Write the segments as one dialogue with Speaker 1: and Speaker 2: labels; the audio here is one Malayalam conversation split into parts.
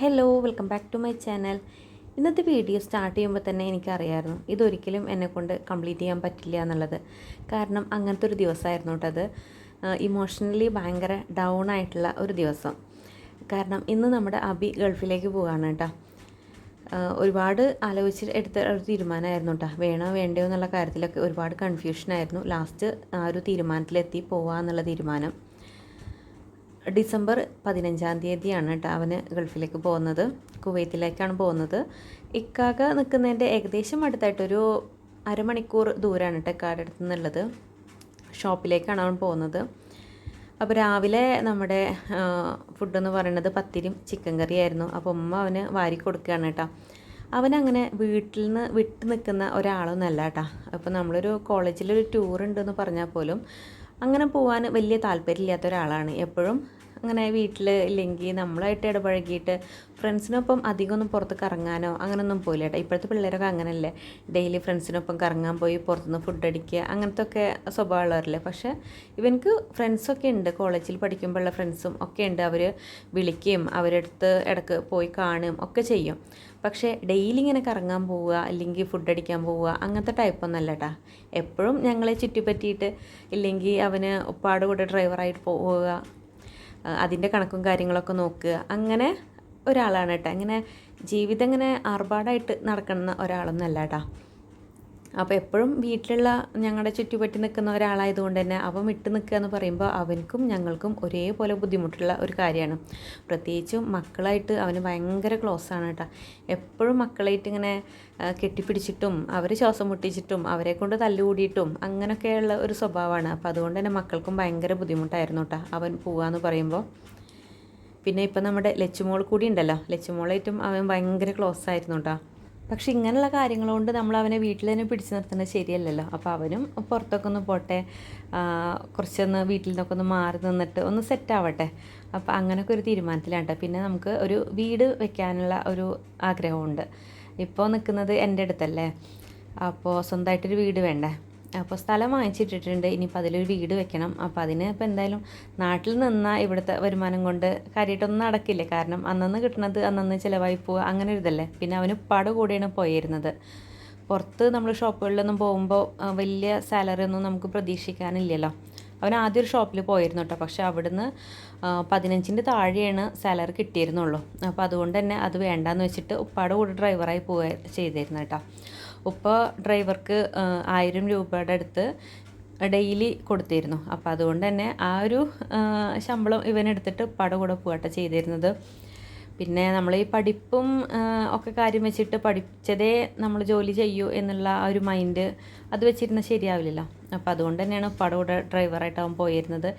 Speaker 1: Hello welcome back to my channel ഇന്നത്തെ വീഡിയോ സ്റ്റാർട്ട് ചെയ്യുമ്പോൾ തന്നെ എനിക്കറിയായിരുന്നു ഇതൊരിക്കലും എന്നെക്കൊണ്ട് കംപ്ലീറ്റ് ചെയ്യാൻ പറ്റില്ല എന്നുള്ളത്. കാരണം അങ്ങനത്തെ ഒരു ദിവസമായിരുന്നു കേട്ടോ അത്. ഇമോഷണലി ഭയങ്കര ഡൗൺ ആയിട്ടുള്ള ഒരു ദിവസം. കാരണം ഇന്ന് നമ്മുടെ അബി ഗൾഫിലേക്ക് പോവുകയാണ് കേട്ടോ. ഒരുപാട് ആലോചിച്ച് എടുത്ത ഒരു തീരുമാനമായിരുന്നു കേട്ടോ. വേണോ വേണ്ടയോ എന്നുള്ള കാര്യത്തിലൊക്കെ ഒരുപാട് കൺഫ്യൂഷനായിരുന്നു ലാസ്റ്റ് ആ ഒരു തീരുമാനത്തിലെത്തി പോവാന്നുള്ള തീരുമാനം. ഡിസംബർ പതിനഞ്ചാം തീയതിയാണ് കേട്ടോ അവന് ഗൾഫിലേക്ക് പോകുന്നത്. കുവൈത്തിലേക്കാണ് പോകുന്നത്. ഇക്കാക നിൽക്കുന്നതിന്റെ ഏകദേശം അടുത്തായിട്ടൊരു അരമണിക്കൂർ ദൂരമാണ് കേട്ടോ ഇക്കാടെ അടുത്ത് നിന്നുള്ളത്. ഷോപ്പിലേക്കാണ് അവൻ പോകുന്നത്. അപ്പോൾ രാവിലെ നമ്മുടെ ഫുഡ് എന്ന് പറയുന്നത് പത്തിരിയും ചിക്കൻ കറിയായിരുന്നു അപ്പോൾ ഉമ്മ അവന് വാരി കൊടുക്കുകയാണ് കേട്ടോ അവനങ്ങനെ വീട്ടിൽ നിന്ന് വിട്ട് നിൽക്കുന്ന ഒരാളൊന്നല്ല കേട്ടോ അപ്പോൾ നമ്മളൊരു കോളേജിലൊരു ടൂർ ഉണ്ടെന്ന് പറഞ്ഞാൽ പോലും അങ്ങനെ പോകാൻ വലിയ താല്പര്യമില്ലാത്ത ഒരാളാണ്. എപ്പോഴും അങ്ങനെ വീട്ടിൽ ഇല്ലെങ്കിൽ നമ്മളായിട്ട് ഇടപഴകിയിട്ട് ഫ്രണ്ട്സിനൊപ്പം അധികമൊന്നും പുറത്ത് കറങ്ങാനോ അങ്ങനെയൊന്നും പോയില്ല കേട്ടോ. ഇപ്പോഴത്തെ പിള്ളേരൊക്കെ അങ്ങനെയല്ലേ ഡെയിലി ഫ്രണ്ട്സിനൊപ്പം കറങ്ങാൻ പോയി പുറത്തുനിന്ന് ഫുഡ് അടിക്കുക അങ്ങനത്തെ ഒക്കെ സ്വഭാവമുള്ളവരല്ലേ പക്ഷേ ഇവനക്ക് ഫ്രണ്ട്സൊക്കെ ഉണ്ട്. കോളേജിൽ പഠിക്കുമ്പോഴുള്ള ഫ്രണ്ട്സും ഒക്കെ ഉണ്ട്. അവർ വിളിക്കുകയും അവരടുത്ത് ഇടയ്ക്ക് പോയി കാണുകയും ഒക്കെ ചെയ്യും. പക്ഷേ ഡെയിലി ഇങ്ങനെ കറങ്ങാൻ പോവുക അല്ലെങ്കിൽ ഫുഡ് അടിക്കാൻ പോവുക അങ്ങനത്തെ ടൈപ്പൊന്നല്ല കേട്ടാ എപ്പോഴും ഞങ്ങളെ ചുറ്റിപ്പറ്റിയിട്ട് ഇല്ലെങ്കിൽ അവന് ഉപ്പാട് കൂടെ ഡ്രൈവറായിട്ട് പോവുക അതിന്റെ കണക്കും കാര്യങ്ങളൊക്കെ നോക്കുക. അങ്ങനെ ഒരാളാണ് കേട്ടോ. അങ്ങനെ ജീവിതം ഇങ്ങനെ ആർഭാടായിട്ട് നടക്കുന്ന ഒരാളൊന്നല്ല കേട്ടോ. അപ്പോൾ എപ്പോഴും വീട്ടിലുള്ള ഞങ്ങളുടെ ചുറ്റുപറ്റി നിൽക്കുന്ന ഒരാളായതുകൊണ്ട് തന്നെ അവൻ വിട്ട് നിൽക്കുക എന്ന് പറയുമ്പോൾ അവനക്കും ഞങ്ങൾക്കും ഒരേപോലെ ബുദ്ധിമുട്ടുള്ള ഒരു കാര്യമാണ്. പ്രത്യേകിച്ചും മക്കളായിട്ട് അവന് ഭയങ്കര ക്ലോസ് ആണ് കേട്ടോ. എപ്പോഴും മക്കളായിട്ട് ഇങ്ങനെ കെട്ടിപ്പിടിച്ചിട്ടും അവർ ശ്വാസം മുട്ടിച്ചിട്ടും അവരെ കൊണ്ട് തല്ലുകൂടിയിട്ടും അങ്ങനെയൊക്കെയുള്ള ഒരു സ്വഭാവമാണ്. അപ്പോൾ അതുകൊണ്ട് തന്നെ മക്കൾക്കും ഭയങ്കര ബുദ്ധിമുട്ടായിരുന്നു കേട്ടോ അവൻ പോവാന്ന് പറയുമ്പോൾ പിന്നെ ഇപ്പം നമ്മുടെ ലച്ചുമോൾ കൂടി ഉണ്ടല്ലോ. ലച്ചുമോളായിട്ടും അവൻ ഭയങ്കര ക്ലോസ് ആയിരുന്നു കേട്ടോ. പക്ഷെ ഇങ്ങനെയുള്ള കാര്യങ്ങളുകൊണ്ട് നമ്മൾ അവനെ വീട്ടിൽ തന്നെ പിടിച്ചു നിർത്തുന്നത് ശരിയല്ലല്ലോ. അപ്പോൾ അവനും പുറത്തൊക്കെ ഒന്ന് പോട്ടെ കുറച്ചൊന്ന് വീട്ടിൽ നിന്നൊക്കെ ഒന്ന് മാറി നിന്നിട്ട് ഒന്ന് സെറ്റ് ആവട്ടെ. അപ്പോൾ അങ്ങനെയൊക്കെ ഒരു തീരുമാനത്തിലാണ് പിന്നെ നമുക്ക് ഒരു വീട് വെക്കാനുള്ള ഒരു ആഗ്രഹമുണ്ട്. ഇപ്പോൾ നിൽക്കുന്നത് എന്റെ അടുത്തല്ലേ? അപ്പോൾ സ്വന്തമായിട്ടൊരു വീട് വേണ്ടേ? അപ്പോൾ സ്ഥലം വാങ്ങിച്ചിട്ടിട്ടുണ്ട്. ഇനിയിപ്പോൾ അതിലൊരു വീട് വെക്കണം. അപ്പോൾ അതിന് ഇപ്പോൾ എന്തായാലും നാട്ടിൽ നിന്നാൽ ഇവിടുത്തെ വരുമാനം കൊണ്ട് കാര്യമായിട്ടൊന്നും നടക്കില്ല. കാരണം അന്നന്ന് കിട്ടുന്നത് അന്നന്ന് ചിലവായി പോവുക അങ്ങനെ ഒരിതല്ലേ പിന്നെ അവന് ഉപ്പാട് കൂടെയാണ് പോയിരുന്നത്. പുറത്ത് നമ്മൾ ഷോപ്പുകളിലൊന്നും പോകുമ്പോൾ വലിയ സാലറി ഒന്നും നമുക്ക് പ്രതീക്ഷിക്കാനില്ലല്ലോ. അവൻ ആദ്യം ഒരു ഷോപ്പിൽ പോയിരുന്നു കേട്ടോ പക്ഷെ അവിടുന്ന് പതിനഞ്ചിന്റെ താഴെയാണ് സാലറി കിട്ടിയിരുന്നുള്ളൂ. അപ്പോൾ അതുകൊണ്ട് തന്നെ അത് വേണ്ടാന്ന് വെച്ചിട്ട് ഉപ്പാട് കൂടെ ഡ്രൈവറായി പോവുക ചെയ്തിരുന്നു കേട്ടോ ഉപ്പ ഡ്രൈവർക്ക് ആയിരം രൂപയുടെ അടുത്ത് ഡെയിലി കൊടുത്തിരുന്നു. അപ്പോൾ അതുകൊണ്ട് തന്നെ ആ ഒരു ശമ്പളം ഇവനെടുത്തിട്ട് പട കൂടെ പോകട്ടെ ചെയ്തിരുന്നത്. പിന്നെ നമ്മൾ ഈ പഠിപ്പും ഒക്കെ കാര്യം വെച്ചിട്ട് പഠിച്ചതേ നമ്മൾ ജോലി ചെയ്യൂ എന്നുള്ള ആ ഒരു മൈൻഡ് അത് വെച്ചിരുന്നാൽ ശരിയാവില്ലല്ലോ. അപ്പോൾ അതുകൊണ്ട് തന്നെയാണ് പട കൂടെ ഡ്രൈവറായിട്ട് അവൻ പോയിരുന്നത്.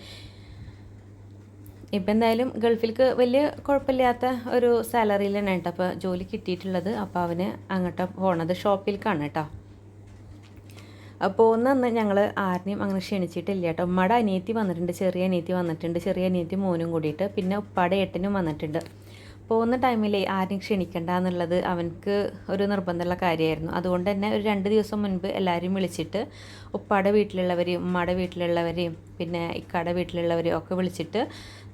Speaker 1: ഇപ്പം എന്തായാലും ഗൾഫിലേക്ക് വലിയ കുഴപ്പമില്ലാത്ത ഒരു സാലറിയിൽ തന്നെ കേട്ടോ അപ്പോൾ ജോലി കിട്ടിയിട്ടുള്ളത്. അപ്പോൾ അവന് അങ്ങോട്ട് പോണത് ഷോപ്പിലേക്കാണ് കേട്ടോ. അപ്പോൾ ഒന്നന്ന് ഞങ്ങൾ ആരെയും അങ്ങനെ ക്ഷണിച്ചിട്ടില്ല കേട്ടോ. ഉമ്മയുടെ അനിയത്തി വന്നിട്ടുണ്ട് ചെറിയ അനിയത്തി വന്നിട്ടുണ്ട് ചെറിയ അനിയത്തി മോനും കൂടിയിട്ട്. പിന്നെ ഉപ്പാടെ ഏട്ടനും വന്നിട്ടുണ്ട്. പോകുന്ന ടൈമിൽ ആരും ക്ഷണിക്കണ്ട എന്നുള്ളത് അവനക്ക് ഒരു നിർബന്ധമുള്ള കാര്യമായിരുന്നു. അതുകൊണ്ട് തന്നെ ഒരു രണ്ട് ദിവസം മുൻപ് എല്ലാവരും വിളിച്ചിട്ട് ഉപ്പാടെ വീട്ടിലുള്ളവരെയും ഉമ്മയുടെ വീട്ടിലുള്ളവരെയും പിന്നെ ഇക്കാടെ വീട്ടിലുള്ളവരെയും ഒക്കെ വിളിച്ചിട്ട്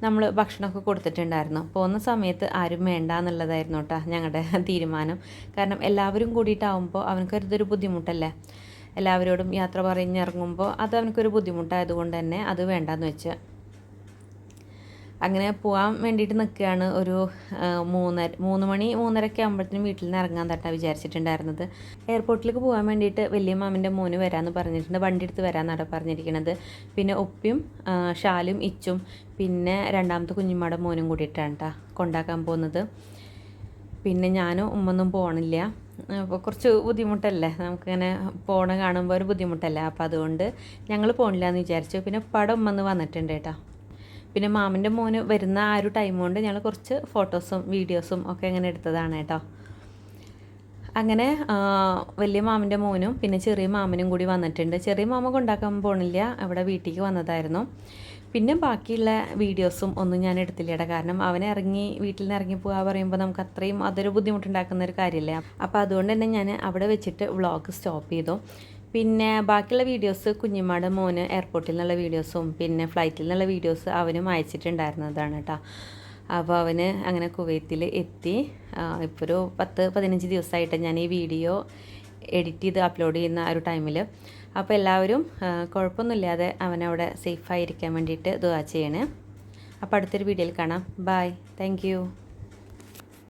Speaker 1: നമ്മൾ ഭക്ഷണമൊക്കെ കൊടുത്തിട്ടുണ്ടായിരുന്നു. പോകുന്ന സമയത്ത് ആരും വേണ്ട എന്നുള്ളതായിരുന്നു കേട്ടോ ഞങ്ങളുടെ തീരുമാനം. കാരണം എല്ലാവരും കൂടിയിട്ടാവുമ്പോൾ അവനക്കൊരിതൊരു ബുദ്ധിമുട്ടല്ലേ? എല്ലാവരോടും യാത്ര പറഞ്ഞിറങ്ങുമ്പോൾ അത് അവനക്കൊരു ബുദ്ധിമുട്ടായതുകൊണ്ട് തന്നെ അത് വേണ്ടെന്ന് വെച്ച്. അങ്ങനെ പോകാൻ വേണ്ടിയിട്ട് നിൽക്കുകയാണ് ഒരു മൂന്നര മൂന്ന് മണി മൂന്നരയൊക്കെ ആകുമ്പോഴത്തേനും വീട്ടിൽ നിന്ന് ഇറങ്ങാൻ തട്ടാ വിചാരിച്ചിട്ടുണ്ടായിരുന്നത്. എയർപോർട്ടിലേക്ക് പോകാൻ വേണ്ടിയിട്ട് വലിയ മാമിന്റെ മോന് വരാമെന്ന് പറഞ്ഞിട്ടുണ്ട്. വണ്ടി എടുത്ത് വരാമെന്നാണ് പറഞ്ഞിരിക്കുന്നത് പിന്നെ ഉപ്പിയും ഷാലും ഇച്ചും പിന്നെ രണ്ടാമത്തെ കുഞ്ഞുമ്മയുടെ മോനും കൂടിയിട്ടാണ് കേട്ടോ കൊണ്ടാക്കാൻ പോകുന്നത്. പിന്നെ ഞാനും ഉമ്മൊന്നും പോകണില്ല അപ്പോൾ കുറച്ച് ബുദ്ധിമുട്ടല്ലേ? നമുക്കിങ്ങനെ പോണ കാണുമ്പോൾ ഒരു ബുദ്ധിമുട്ടല്ലേ? അപ്പോൾ അതുകൊണ്ട് ഞങ്ങൾ പോകണില്ല എന്ന് വിചാരിച്ചു. പിന്നെ പടം ഉമ്മന്ന് വന്നിട്ടുണ്ട് കേട്ടോ പിന്നെ മാമിന്റെ മോന് വരുന്ന ആ ഒരു ടൈം കൊണ്ട് ഞങ്ങൾ കുറച്ച് ഫോട്ടോസും വീഡിയോസും ഒക്കെ ഇങ്ങനെ എടുത്തതാണ് കേട്ടോ. അങ്ങനെ വലിയ മാമിന്റെ മോനും പിന്നെ ചെറിയ മാമനും കൂടി വന്നിട്ടുണ്ട്. ചെറിയ മാമ കൊണ്ടാക്കാൻ പോണില്ല അവിടെ വീട്ടിലേക്ക് വന്നതായിരുന്നു. പിന്നെ ബാക്കിയുള്ള വീഡിയോസും ഒന്നും ഞാൻ എടുത്തില്ല കേട്ടോ കാരണം അവനെ ഇറങ്ങി വീട്ടിൽ നിന്ന് ഇറങ്ങി പോകാൻ പറയുമ്പോൾ നമുക്ക് അത്രയും അതൊരു ബുദ്ധിമുട്ടുണ്ടാക്കുന്ന ഒരു കാര്യമില്ല അപ്പോൾ അതുകൊണ്ട് തന്നെ ഞാൻ അവിടെ വെച്ചിട്ട് വ്ളോഗ് സ്റ്റോപ്പ് ചെയ്തു. പിന്നെ ബാക്കിയുള്ള വീഡിയോസ് കുഞ്ഞിമ്മയുടെ മോന് എയർപോർട്ടിൽ നിന്നുള്ള വീഡിയോസും പിന്നെ ഫ്ലൈറ്റിൽ നിന്നുള്ള വീഡിയോസ് അവനും അയച്ചിട്ടുണ്ടായിരുന്നതാണ് കേട്ടോ. അപ്പോൾ അവന് അങ്ങനെ കുവൈത്തിൽ എത്തി. ഇപ്പോൾ ഒരു പത്ത് പതിനഞ്ച് ദിവസമായിട്ട് ഞാൻ ഈ വീഡിയോ എഡിറ്റ് ചെയ്ത് അപ്ലോഡ് ചെയ്യുന്ന ആ ഒരു ടൈമിൽ അപ്പോൾ എല്ലാവരും കുഴപ്പമൊന്നുമില്ലാതെ അവനവിടെ സേഫായിരിക്കാൻ വേണ്ടിയിട്ട് ദുവാ ചെയ്യണേ. അപ്പോൾ അടുത്തൊരു വീഡിയോയിൽ കാണാം. Bye thank